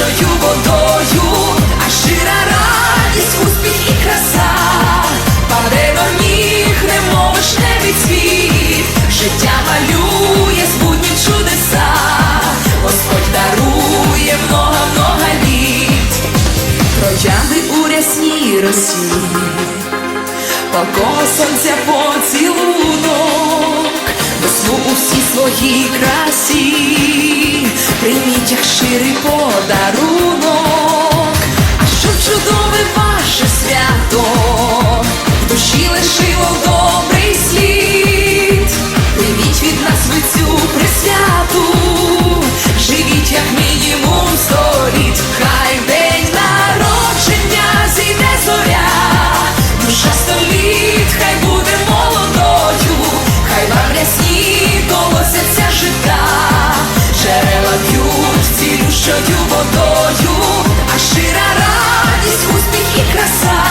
цілющою водою, а щира радість, успіх і краса, паде до ніг, немов вишневий цвіт, життя малює збудні чудеса, Господь дарує много-много літ, троянди у рясній росі, палкого сонця поцілунок, весну у всій своїй красі, прийміть як щирий чистою водою, а шира радість, успіх і краса,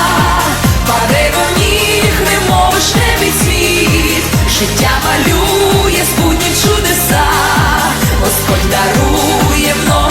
паде до ніг, немов вишневий цвіт, життя малює, спутні чудеса, Господь дарує мною.